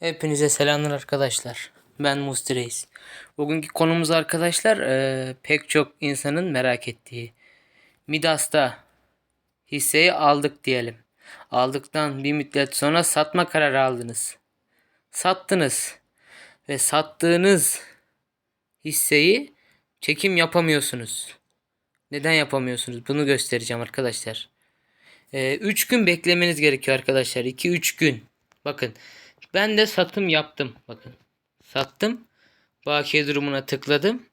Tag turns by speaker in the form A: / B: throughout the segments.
A: Hepinize selamlar arkadaşlar. Ben Musti Reis. Bugünkü konumuz arkadaşlar eee, pek çok insanın merak ettiği. Midas'ta hisseyi aldık diyelim. Aldıktan bir müddet sonra satma kararı aldınız. Sattınız. Ve sattığınız hisseyi çekim yapamıyorsunuz. Neden yapamıyorsunuz? Bunu göstereceğim arkadaşlar. 3 gün beklemeniz gerekiyor arkadaşlar. 2-3 gün. Bakın ben de satım yaptım. Bakın sattım. Bakiye durumuna tıkladım.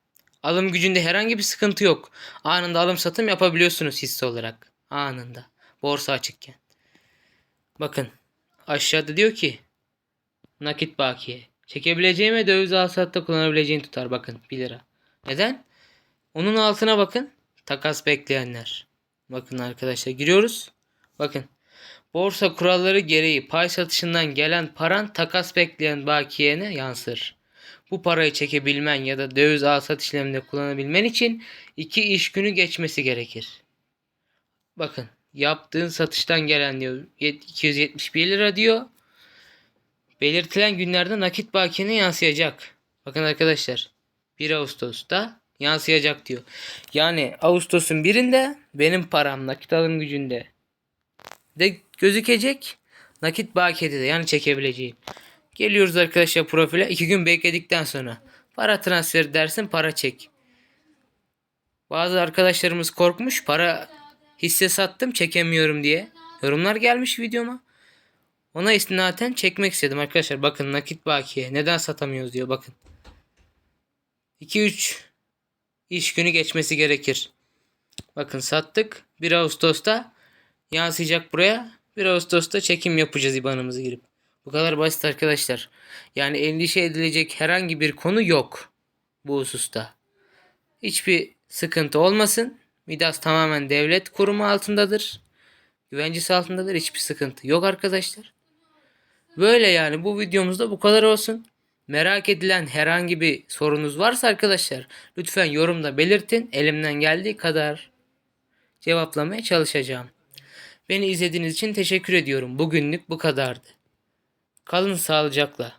A: Alım gücünde herhangi bir sıkıntı yok. Anında alım satım yapabiliyorsunuz hisse olarak. Anında. Borsa açıkken. Bakın aşağıda diyor ki nakit bakiye. Çekebileceğin ve döviz alsatta kullanabileceğin tutar. Bakın 1 lira. Neden? Onun altına bakın. Takas bekleyenler. Bakın arkadaşlar giriyoruz. Bakın. Borsa kuralları gereği pay satışından gelen paran takas bekleyen bakiyene yansır. Bu parayı çekebilmen ya da döviz al sat işleminde kullanabilmen için iki iş günü geçmesi gerekir. Bakın yaptığın satıştan gelen diyor 271 lira diyor. Belirtilen günlerde nakit bakiyene yansıyacak. Bakın arkadaşlar 1 Ağustos'ta yansıyacak diyor. Yani Ağustos'un birinde benim param nakit alım gücünde de gözükecek. Nakit bakiyede de yani çekebileceğim. Geliyoruz arkadaşlar profile. 2 gün bekledikten sonra para transferi dersin para çek. Bazı arkadaşlarımız korkmuş para hisse sattım çekemiyorum diye. Yorumlar gelmiş videoma. Ona istinaten çekmek istedim arkadaşlar. Bakın nakit bakiye. Neden satamıyoruz diyor bakın. 2-3 iş günü geçmesi gerekir. Bakın sattık. 1 Ağustos'ta yansıyacak buraya. 1 Ağustos'ta çekim yapacağız IBAN'ımızı girip. Bu kadar basit arkadaşlar. Yani endişe edilecek herhangi bir konu yok bu hususta. Hiçbir sıkıntı olmasın. Midas tamamen devlet kurumu altındadır. Güvencesi altındadır. Hiçbir sıkıntı yok arkadaşlar. Böyle yani bu videomuzda bu kadar olsun. Merak edilen herhangi bir sorunuz varsa arkadaşlar lütfen yorumda belirtin. Elimden geldiği kadar cevaplamaya çalışacağım. Beni izlediğiniz için teşekkür ediyorum. Bugünlük bu kadardı. Kalın sağlıcakla.